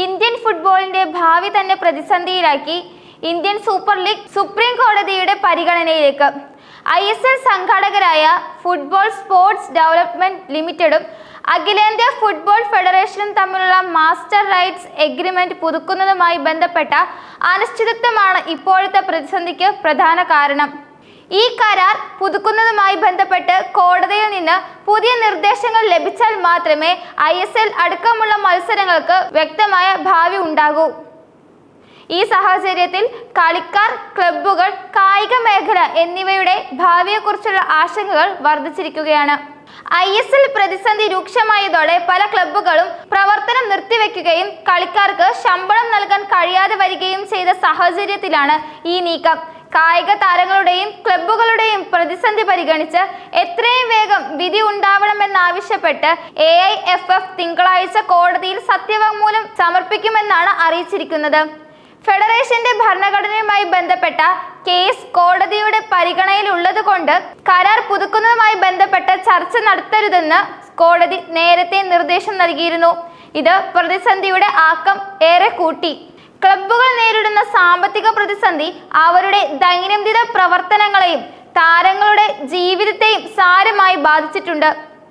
Indian ഫുട്ബോളിന്റെ ഭാവി തന്നെ പ്രതിസന്ധിയിലാക്കി ഇന്ത്യൻ സൂപ്പർ ലീഗ് സുപ്രീം കോടതിയുടെ പരിഗണനയിലേക്ക്. ഐ എസ് എൽ സംഘാടകരായ ഫുട്ബോൾ സ്പോർട്സ് ഡെവലപ്മെന്റ് ലിമിറ്റഡും അഖിലേന്ത്യാ ഫുട്ബോൾ ഫെഡറേഷനും തമ്മിലുള്ള മാസ്റ്റർ റൈറ്റ്സ് എഗ്രിമെന്റ് പുതുക്കുന്നതുമായി ബന്ധപ്പെട്ട അനിശ്ചിതത്വമാണ് ഇപ്പോഴത്തെ പ്രതിസന്ധിക്ക് പ്രധാന കാരണം. ഈ കരാർ പുതുക്കുന്നതുമായി ബന്ധപ്പെട്ട് കോടതിയിൽ നിന്ന് പുതിയ നിർദ്ദേശങ്ങൾ ലഭിച്ചാൽ മാത്രമേ ഐ അടക്കമുള്ള മത്സരങ്ങൾക്ക് വ്യക്തമായ ഭാവി ഉണ്ടാകൂ. ഈ സാഹചര്യത്തിൽ കളിക്കാർ ക്ലബ്ബുകൾ കായിക മേഖല എന്നിവയുടെ ഭാവിയെക്കുറിച്ചുള്ള ആശങ്കകൾ വർദ്ധിച്ചിരിക്കുകയാണ്. ഐ എസ് എൽ പ്രതിസന്ധി രൂക്ഷമായതോടെ പല ക്ലബ്ബുകളും പ്രവർത്തനം നിർത്തിവെക്കുകയും കളിക്കാർക്ക് ശമ്പളം നൽകാൻ കഴിയാതെ വരികയും ചെയ്ത സാഹചര്യത്തിലാണ് ഈ നീക്കം. കായിക ക്ലബ്ബുകളുടെയും പ്രതിസന്ധി പരിഗണിച്ച് എത്രയും വേഗം വിധി ഉണ്ടാവണമെന്നാവശ്യപ്പെട്ട് എ ഐ എഫ് എഫ് തിങ്കളാഴ്ച കോടതിയിൽ സത്യവാങ്മൂലം സമർപ്പിക്കുമെന്നാണ് അറിയിച്ചിരിക്കുന്നത്. ഫെഡറേഷന്റെ ഭരണഘടനയുമായി ബന്ധപ്പെട്ട കേസ് കോടതിയുടെ പരിഗണനയിലുള്ളതുകൊണ്ട് കരാർ പുതുക്കുന്നതുമായി ബന്ധപ്പെട്ട ചർച്ച നടത്തരുതെന്ന് കോടതി നേരത്തെ നിർദ്ദേശം നൽകിയിരുന്നു. ഇത് പ്രതിസന്ധിയുടെ ആക്കം ഏറെ കൂട്ടി. ക്ലബ്ബുകൾ നേരിടുന്ന സാമ്പത്തിക പ്രതിസന്ധി അവരുടെ ദൈനംദിന പ്രവർത്തനങ്ങളെയും താരങ്ങളുടെ ജീവിതത്തെയും സാരമായി ബാധിച്ചിട്ടുണ്ട്.